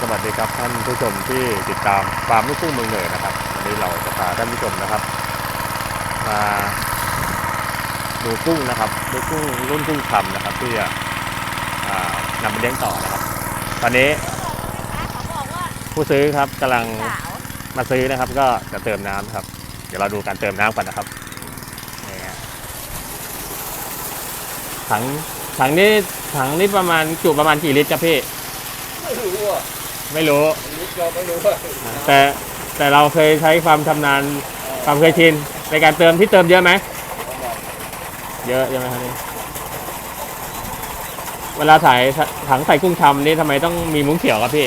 สวัสดีครับท่านผู้ชมที่ติดตามฟาร์มลูกกุ้งเมืองเหนือนะครับ วันนี้เราจะพาท่านผู้ชมนะครับมาดูกุ้งนะครับดูกุ้งรุ่นกุ้งคำนะครับที่จะอ่านำไปเลี้ยงต่อนะครับ ตอนนี้ผู้ซื้อครับกำลังมาซื้อนะครับ ก็จะเติมน้ำครับ เดี๋ยวเราดูการเติมน้ำก่อนนะครับนี่ฮะถังถังนี้ถังนี้ประมาณจุประมาณกี่ลิตรครับพี่ไม่รู้อะ ไม่รู้อันนี้เราไม่รู้อะแต่แต่เราเคยใช้ความชำนาญความเคยชินในการเติมที่เติมเยอะไหม เยอะใช่ไหมครับนี่เวลาถ่ายถังใส่กุ้งชำนี่ทำไมต้องมีมุ้งเขียวครับพี่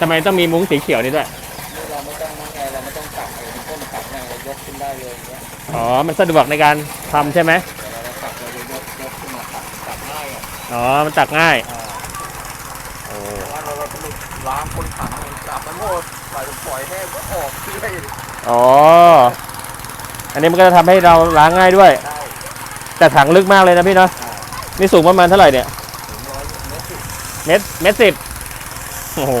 ทำไมต้องมีมุ้งสีเขียวนี่ด้วยนี่เราไม่ต้องนั่งไงเราไม่ต้องตักเองต้นตักไงเรายกขึ้นได้เลยอย่างเงี้ยอ๋อมันสะดวกในการทำใช่ไหมแต่เราตักเราจะยกยกขึ้นมาตักตักง่ายอะอ๋อมันตักง่าย อ่า โอ้ เพราะว่าเราเราผ ล้างคนถังจับมันหมดปล่อยปล่อยแห้งก็ออกเรื่อยอ๋อ อันนี้มันก็จะทำให้เราล้างง่ายด้วย ได้แต่ถังลึกมากเลยนะพี่เนาะ นี่สูงประมาณเท่าไหร่เนี่ย ถึงร้อยเมตรสิบเมตรเมตรสิบโอ้โห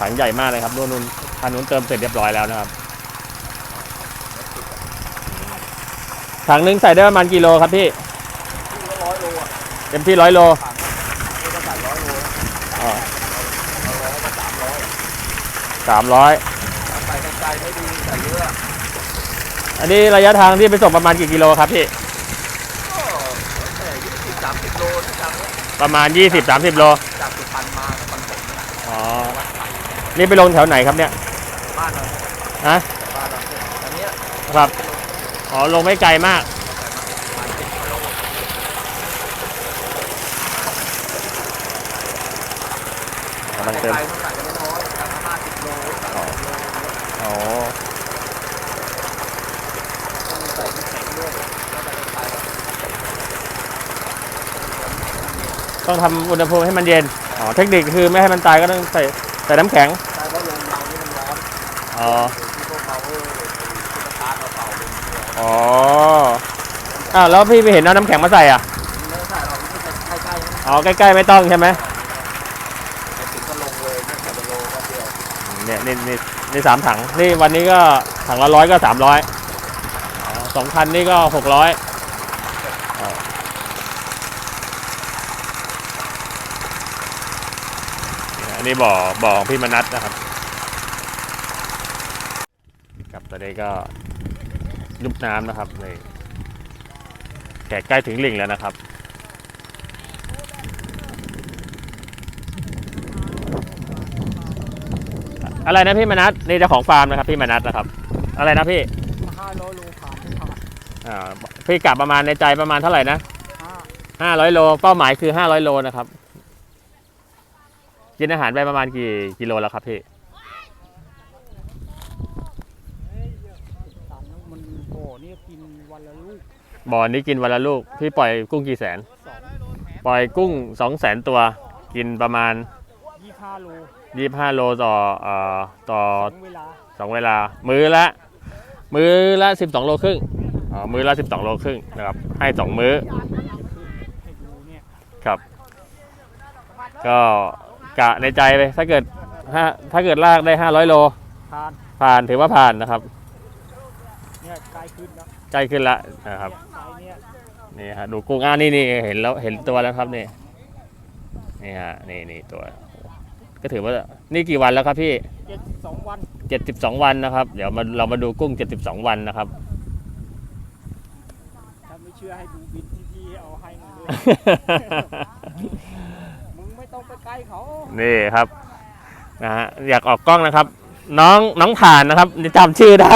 ถังใหญ่มากเลยครับนู่นนู่นทางนู้นเติมเสร็จเรียบร้อยแล้วนะครับ ถังหนึงใส่ได้ประมาณกี่โลครับพี่ ที่ร้อยโลอะเต็มที่ร้อยโลก็ใส่ร้อยโล อ๋อ เราร้อยก็สามร้อย สามร้อยใส่ไกลๆไม่ดีใส่เยอะอันนี้ระยะทางที่ไปส่งประมาณกี่กิโลครับพี่ก็แต่ยี่สิบสามสิบโลที่จังเนี่ยประมาณ20-30โลจากสุพรรณมากับปันผมเนี่ยอ๋อนี่ไปลงแถวไหนครับเนี่ยบ้านเราฮะบ้านเราเนี่ยอันเนี้ยครับอ๋อลงไม่ไกลมากประมาณสิบกิโลกำลังเติม ไกลๆเท่าไหร่ก็ไม่น้อยจากห้าสิบโลสามสิบโล อ๋อ ต้องใส่ที่แข็งด้วยแล้วใส่ไกล ต้องทำอุณหภูมิให้มันเย็นอ๋อเทคนิคคือไม่ให้มันตายก็ต้องใส่ใส่น้ำแข็งใช่เพราะลงเรานี่มันร้อนอ๋อที่พวกเราเออที่าร์ทเราเป่าเป็นเดียวอ๋ออ้าวแล้วพี่ไปเห็นเอาน้ำแข็งมาใส่อะไม่ใช่เราไม่ใช่ใกล้ๆอ๋อใกล้ๆไม่ต้องใช่ไหมไอ้ติดก็ลงเลยไม่ใช่โลก็เดียวเนี่ยนี่นี่นี่สามถังนี่วันนี้ก็ถังละร้อยก็สามร้อยสองพันนี่ก็หกร้อย นนี้บ่อบ่อของพี่มนัทนะครับกับตอนนี้ก็ยุบน้ำนะครับนี่แขกใกล้ถึงลิงแล้วนะครับอะไรนะพี่มนัทนี่เจ้าของฟาร์มนะครับพี่มนัทนะครับ อะไรนะพี่ห้าร้อยโลผ่านไม่ผ่านอ่าพี่กลับประมาณในใจประมาณเท่าไหร่นะห้าห้าร้อยโลเป้าหมายคือห้าร้อยโลนะครับ กินอาหารไปประมาณกี่กิโลแล้วครับพี่ตันมันโอ้นี่กินวันละลูกบ่อนี้กินวันละลูก พี่ปล่อยกุ้งกี่แสน สองปล่อยกุ้งสองแสนตัว กินประมาณ ยี่ห้าโลยี่ห้าโลต่อเอ่อต่อสองเวลาสองเวลา มื้อละ มื้อละสิบสองโลครึ่งอ๋อมื้อละสิบสองโลครึ่งนะครับให้สองมื้อ ให้ดูเนี่ย ครับ ก็ กะในใจไปถ้าเกิดถ้าถ้าเกิดลากได้500โล ผ่านผ่านถือว่าผ่านนะครับเนี่ยใกล้ขึ้นแล้วใจขึ้นละนะครับเนี่ยไซส์เนี่ยนี่ฮะดูกุ้งอ่านี่นี่เห็นแล้วเห็นตัวแล้วครับนี่นี่ฮะนี่นี่ตัว ก็ถือว่านี่กี่วันแล้วครับพี่เจ็ดสองวัน72วันนะครับ เดี๋ยวมาเรามาดูกุ้ง72วันนะครับ ถ้าไม่เชื่อให้ดูบินที่พี่เอาให้มาเลย นี่ครับนะฮะอยากออกกล้องนะครับ น้องน้องผ่านนะครับจำชื่อได้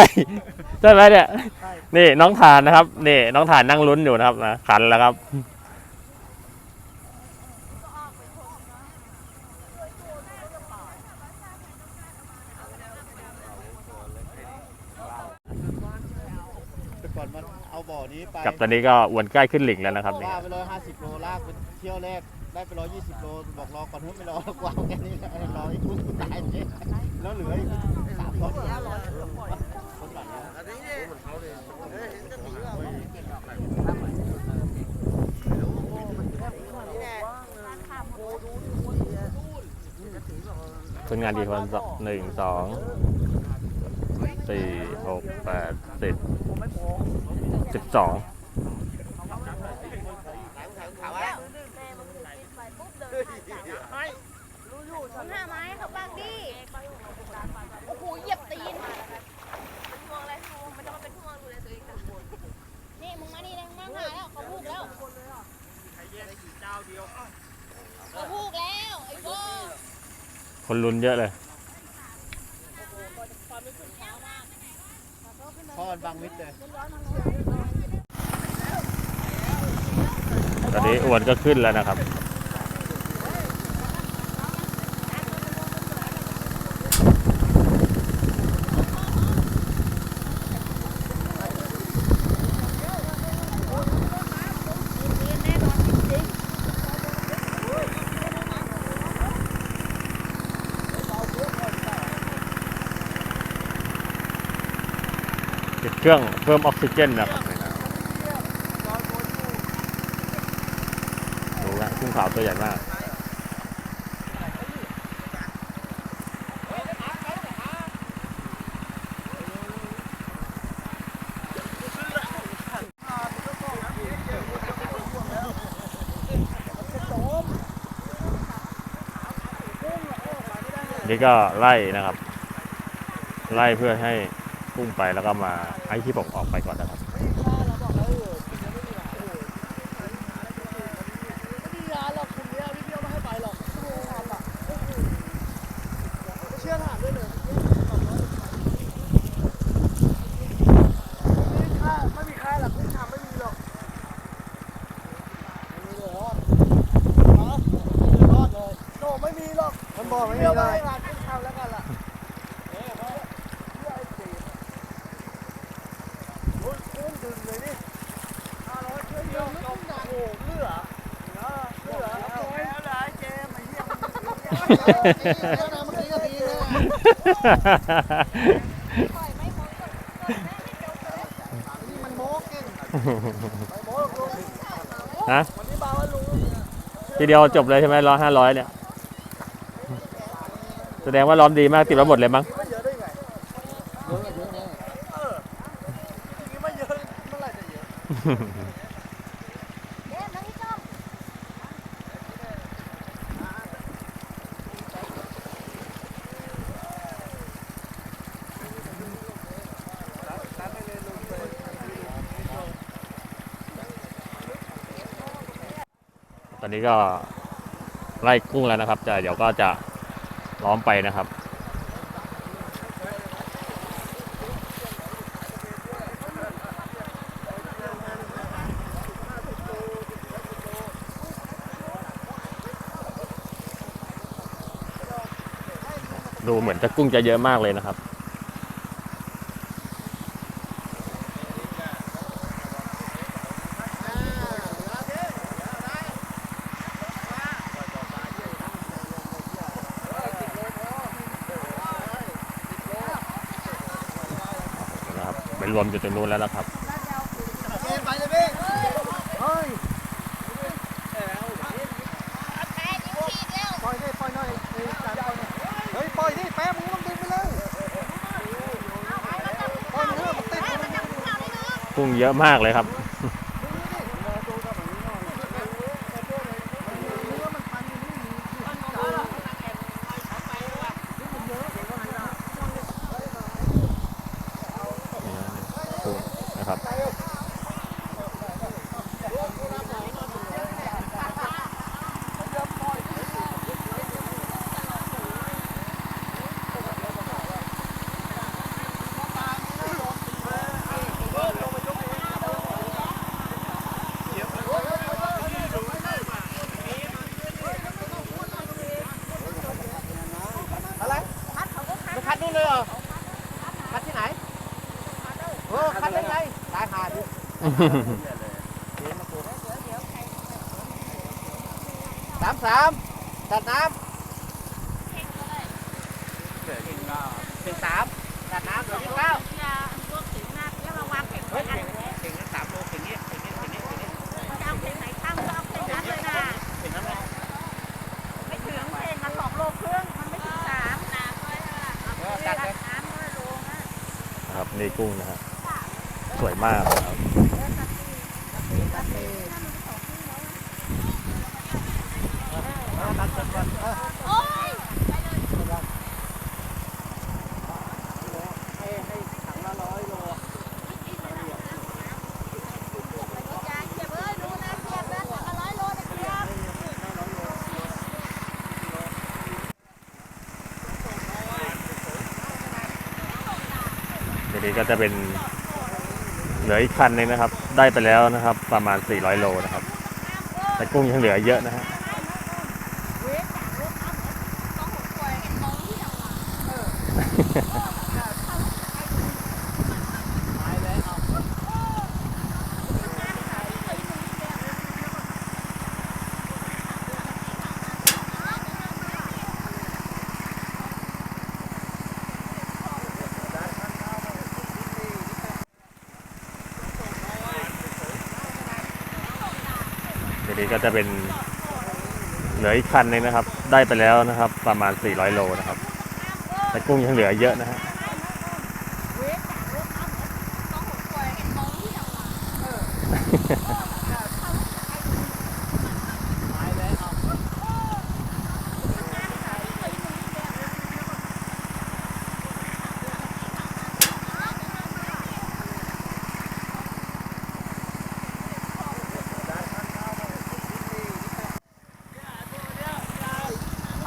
ใช่ไหมเนี่ยใช่นี่น้องฐานนะครับนี่น้องฐานนั่งลุ้นอยู่นะครับนะขันแล้วครับแต่ก่อนมันเอาบ่อนี้ไปกับตอนนี้ก็อวนใกล้ขึ้นหลิงแล้วนะครับนี่ว่าไปร้อยห้าสิบโลลากไปเที่ยวแรก ได้ไปร้อยยี่สิบโลบอกรอก่อนเถอะไม่รอกว่าแค่นี้รออ้กุ้งตายเลยแล้วเหลืออีกสามร้อยคนหลังเนี่ยเคนงานกี่คนสองหนึ่งสองสี่หกแปดสิบสิบสอง แล้วแม่มึงปิดไฟปุ๊บเดินผ่านสามมึงห้าไม้ให้เขาบ้างดิโอ้โหเหยียบตีนเป็นห่วงอะไรห่วงมันจะมาเป็นห่วงดูแลตัวเองจ้ะนี่มึงมานี่เลยมึงมาหาแล้วเขาพูดแล้วเขาพูดแล้วไอ้โบ้ คนลุ้นเยอะเลยพ่อมันบังมิดเลยตอนนี้อวนก็ขึ้นแล้วนะครับ รื่อง เพิ่มออกซิเจนนะครับดูนะกุ้งขาวตัวใหญ่มากนี่ก็ไล่นะครับ ไล่เพื่อให้กุ้งไปแล้วก็มา ให้ที่ผมออกไปก่อนนะครับ ไม่มีค่าหรอกคุณทำไม่มีหรอก รอดเลย โนไม่มีหรอก มันบอกไม่มี เดี๋ยว เล ไม่ ย ร้านคุณทำแล้วกันล่ะโอ้ยกุ้ง ดึงเลยนี่ห้าร้อยเชื่อเยอะโอ้โหเหลือเหลือแล้วเลยเจมไอ้เหี้ยมันแล้วนะเมื่อกี้ก็ดีเลยปล่อยไม่พ้นกดกดแม่ให้เดี๋ยวเลยนี่มันโม้เก่งไปโม้ลุงฮะวันนี้บาว่าลุงทีเดียวจบเลยใช่ไหมร้อยห้าร้อยเนี่ย แสดงว่าล้อมดีมากติดมาหมดเลยมั้ง ตอนนี้ก็ไล่กุ้งแล้วนะครับแต่เดี๋ยวก็จะล้อมไปนะครับ มือนจะกุ้งจะเยอะมากเลยนะครับ นะครับไปรวมอยู่ตรงนู้นแล้วนะครับ เกมไปเลยพี่เฮ้ย แพ้นิ้วฉีกแล้ว ปล่อยดิปล่อยหน่อยเฮ้ยจานปล่อยหน่อยเฮ้ยปล่อยดิแป๊บมึงต้องดึงไปเลยปล่อยมันเถอะมันติดมันติด กุ้งเยอะมากเลยครับ สามสามตัดน้ำเป็นสามตัดน้ำเหลือเก้าครับนี่กุ้งนะฮะสวยมากครับ ก็บเอ้ยดูนะเก็บนะถังละร้อยโลทีนี้ก็จะเป็น เหลืออีกคันหนึงนะครับ ได้ไปแล้วนะครับ ประมาณ 400 โลนะครับ แต่กุ้งยังเหลือเยอะนะฮะ นี้ก็จะเป็นเหลืออีกคันหนึงนะครับ ได้ไปแล้วนะครับ ประมาณ 400 โลนะครับ แต่กุ้งยังเหลือเยอะนะฮะ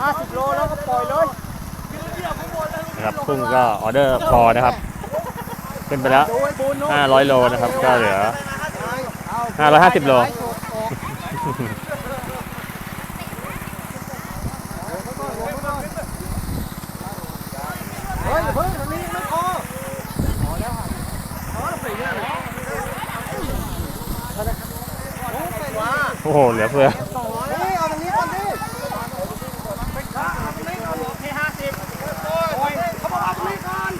ห้าสิบโลแล้วก็ปล่อยเลย นะครับกุ้งก็ออเดอร์พอนะครับขึ้นไปแล้วดูไอ้บุญนู้น500 โลนะครับ ก็เหลือเอา550 โลเฮ้ยอย่าร้อพอแล้วพอแล้วสี่เนี่ยว้าโอ้โห เหลือเฟือ สองร้อยนี่เอาตรงนี้ก่อนดิไม่ค้าเอาตรงนี้ก่อนแค่ห้าสิบโอ้ยเขาบอกเอาตรงนี้ก่อน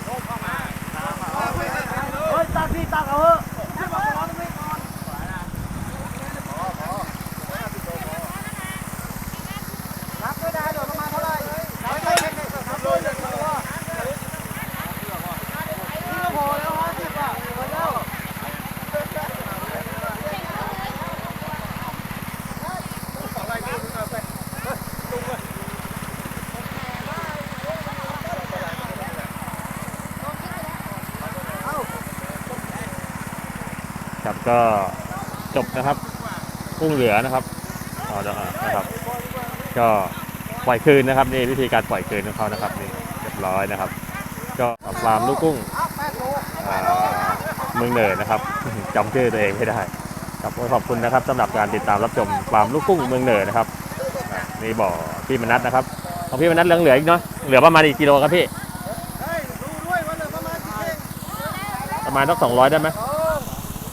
เฮ้ยตักนี่ตักเอาเถอะให้บอกเอาตรงนี้ก่อนรับไม่ได้เดี๋ยวประมาณเท่าไหร่รับไม่ได้รับเลยเลยตัวนี่ก็พอแล้วห้าสิบอะพอแล้ว ครับก็จบนะครับกุ้งเหลือนะครับเอาเดี๋ยวอะนะครับ ก็ปล่อยคืนนะครับนี่วิธีการปล่อยคืนของเขานะครับนี่เรียบร้อยนะครับ ก็ฟามลูกกุ้งเมืองเหนือนะครับจำชื่อตัวเองไม่ได้ครับขอบคุณนะครับสำหรับการติดตามรับชมฟามลูกกุ้งเมืองเหนือนะครับนี่บ่อพี่มนัทนะครับของพี่มนัทเหลือเหลืออีกเนาะเหลือประมาณอีกกิโลครับพี่ประมาณกี่เองประมาณสักสองร้อยได้ไหม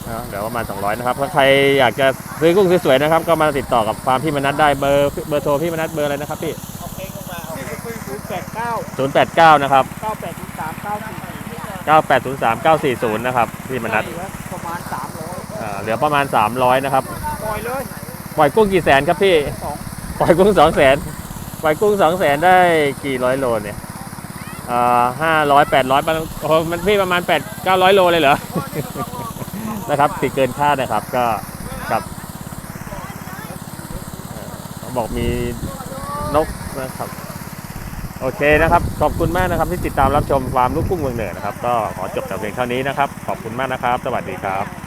อ่าเดี๋ยวประมาณ 200 นะครับ ถ้าใครอยากจะซื้อกุ้งสวยๆนะครับ ก็มาติดต่อกับฟาร์มพี่มนัทได้เบอร์เบอร์โทรพี่มนัทเบอร์อะไรนะครับพี่นี่คือปืนศูนย์แปดเก้า089นะครับเก้าแปดศูนย์สามเก้าสี่9803 940นะครับพี่มนัทเหลือประมาณสามร้อยอ่าเหลือประมาณ300นะครับปล่อยเลยปล่อยกุ้งกี่แสนครับพี่สองปล่อยกุ้ง2แสนปล่อยกุ้ง2แสนได้กี่ร้อยโลเนี่ยอ่าห้าร้อยแปดร้อยโอ้โหมันพี่ประมาณ8 900โลเลยเหรอ นะครับติดเกินคาดนะครับก็กับบอกมีนกนะครับ โอเคนะครับ ขอบคุณมากนะครับที่ติดตามรับชมความลูกกุ้งเมืองเหนือนะครับ ก็ขอจบแต่เพียงเท่านี้นะครับ ขอบคุณมากนะครับ สวัสดีครับ